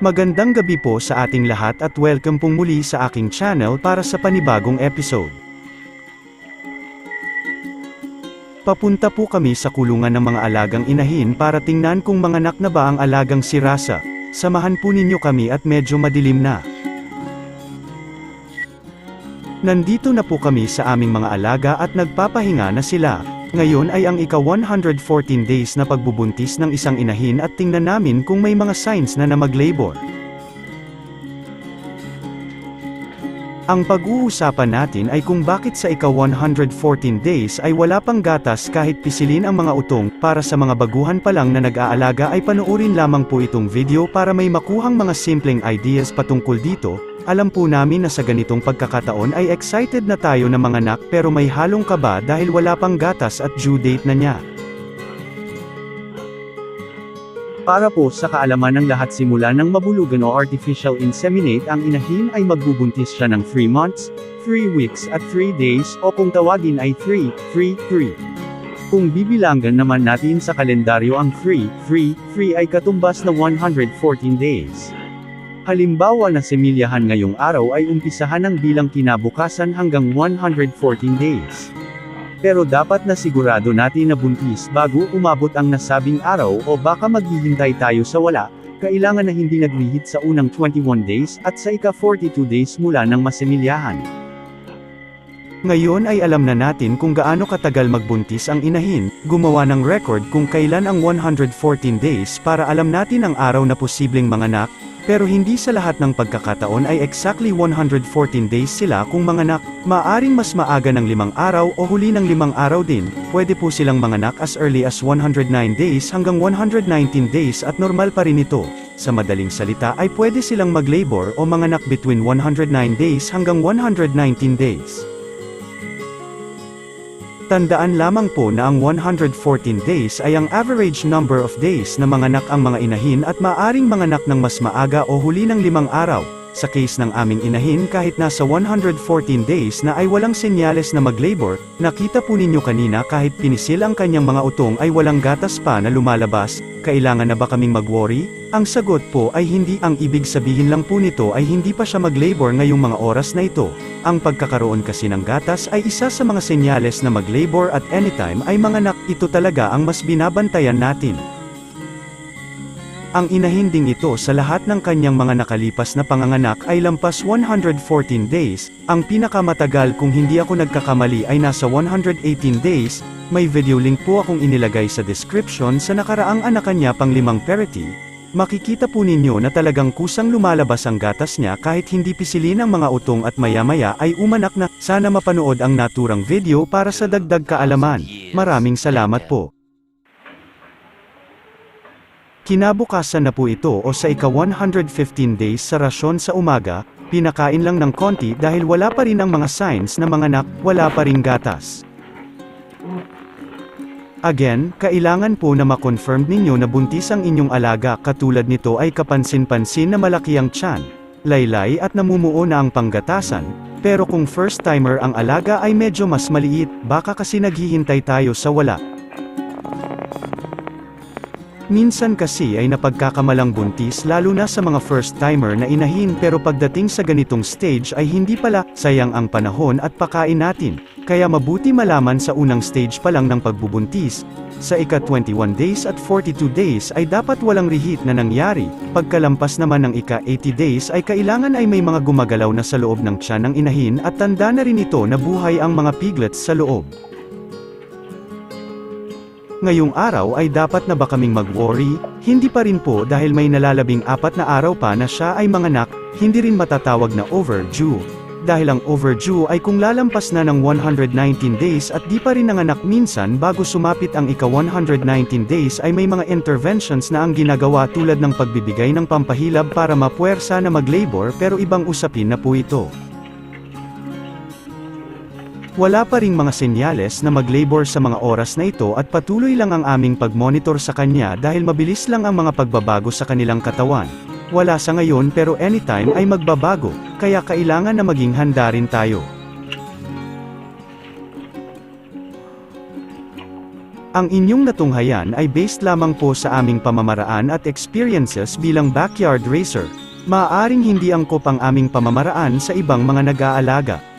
Magandang gabi po sa ating lahat at welcome pong muli sa aking channel para sa panibagong episode. Papunta po kami sa kulungan ng mga alagang inahin para tingnan kung manganak na ba ang alagang si Rasa. Samahan po ninyo kami at medyo madilim na. Nandito na po kami sa aming mga alaga at nagpapahinga na sila. Ngayon ay ang ika-114 days na pagbubuntis ng isang inahin at tingnan namin kung may mga signs na na mag-labor. Ang pag-uusapan natin ay kung bakit sa ika-114 days ay wala pang gatas kahit pisilin ang mga utong, para sa mga baguhan pa lang na nag-aalaga ay panoorin lamang po itong video para may makuhang mga simpleng ideas patungkol dito, alam po namin na sa ganitong pagkakataon ay excited na tayo na mga anak pero may halong kaba dahil wala pang gatas at due date na niya. Para po sa kaalaman ng lahat simula ng mabulugan o artificial inseminate ang inahin ay magbubuntis siya ng 3 months, 3 weeks at 3 days o kung tawagin ay 3, 3, 3. Kung bibilangan naman natin sa kalendaryo ang 3, 3, 3 ay katumbas na 114 days. Halimbawa na semilyahan ngayong araw ay umpisahan ng bilang kinabukasan hanggang 114 days. Pero dapat na sigurado natin na buntis bago umabot ang nasabing araw o baka maghihintay tayo sa wala, kailangan na hindi nagrihit sa unang 21 days at sa ika-42 days mula ng masemilyahan. Ngayon ay alam na natin kung gaano katagal magbuntis ang inahin, gumawa ng record kung kailan ang 114 days para alam natin ang araw na posibleng manganak, pero hindi sa lahat ng pagkakataon ay exactly 114 days sila kung manganak, maaring mas maaga ng limang araw o huli ng limang araw din, pwede po silang manganak as early as 109 days hanggang 119 days at normal pa rin ito. Sa madaling salita ay pwede silang mag-labor o manganak between 109 days hanggang 119 days. Tandaan lamang po na ang 114 days ay ang average number of days na manganak ang mga inahin at maaring manganak ng mas maaga o huli ng limang araw. Sa case ng aming inahin kahit nasa 114 days na ay walang senyales na mag-labor, nakita po ninyo kanina kahit pinisil ang kanyang mga utong ay walang gatas pa na lumalabas, kailangan na ba kaming mag-worry? Ang sagot po ay hindi ang ibig sabihin lang po nito ay hindi pa siya mag-labor ngayong mga oras na ito. Ang pagkakaroon kasi ng gatas ay isa sa mga senyales na mag-labor at anytime ay manganak, ito talaga ang mas binabantayan natin. Ang inahin ding ito sa lahat ng kanyang mga nakalipas na panganganak ay lampas 114 days, ang pinakamatagal kung hindi ako nagkakamali ay nasa 118 days, may video link po akong inilagay sa description sa nakaraang anakan niya pang limang parity, Makikita po ninyo na talagang kusang lumalabas ang gatas niya kahit hindi pisilin ang mga utong at maya-maya ay umanak na. Sana mapanood ang naturang video para sa dagdag kaalaman. Maraming salamat po. Kinabukasan na po ito o sa ika-115 days sa rasyon sa umaga, pinakain lang ng konti dahil wala pa rin ang mga signs na mga anak, wala pa ring gatas. Again, kailangan po na ma-confirm ninyo na buntis ang inyong alaga katulad nito ay kapansin-pansin na malaki ang tiyan, laylay at namumuo na ang panggatasan, pero kung first timer ang alaga ay medyo mas maliit, baka kasi naghihintay tayo sa wala. Minsan kasi ay napagkakamalang buntis lalo na sa mga first timer na inahin pero pagdating sa ganitong stage ay hindi pala, sayang ang panahon at pakain natin, kaya mabuti malaman sa unang stage pa lang ng pagbubuntis. Sa ika-21 days at 42 days ay dapat walang rihit na nangyari, pagkalampas naman ng ika-80 days ay kailangan ay may mga gumagalaw na sa loob ng tiyan ng inahin at tanda na rin ito na buhay ang mga piglets sa loob. Ngayong araw ay dapat na ba kaming mag-worry? Hindi pa rin po dahil may nalalabing apat na araw pa na siya ay manganak, hindi rin matatawag na overdue. Dahil ang overdue ay kung lalampas na ng 119 days at di pa rin nanganak minsan bago sumapit ang ika-119 days ay may mga interventions na ang ginagawa tulad ng pagbibigay ng pampahilab para mapuwersa na mag-labor pero ibang usapin na po ito. Wala pa ring mga senyales na mag-labor sa mga oras na ito at patuloy lang ang aming pag-monitor sa kanya dahil mabilis lang ang mga pagbabago sa kanilang katawan. Wala sa ngayon pero anytime ay magbabago, kaya kailangan na maging handa rin tayo. Ang inyong natunghayan ay based lamang po sa aming pamamaraan at experiences bilang backyard racer. Maaaring hindi angkop ang aming pamamaraan sa ibang mga nag-aalaga.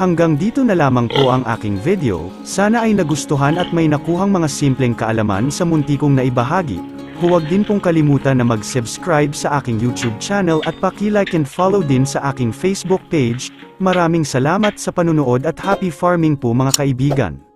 Hanggang dito na lamang po ang aking video, sana ay nagustuhan at may nakuhang mga simpleng kaalaman sa munti kong naibahagi. Huwag din pong kalimutan na mag-subscribe sa aking YouTube channel at paki-like and follow din sa aking Facebook page. Maraming salamat sa panunood at happy farming po mga kaibigan.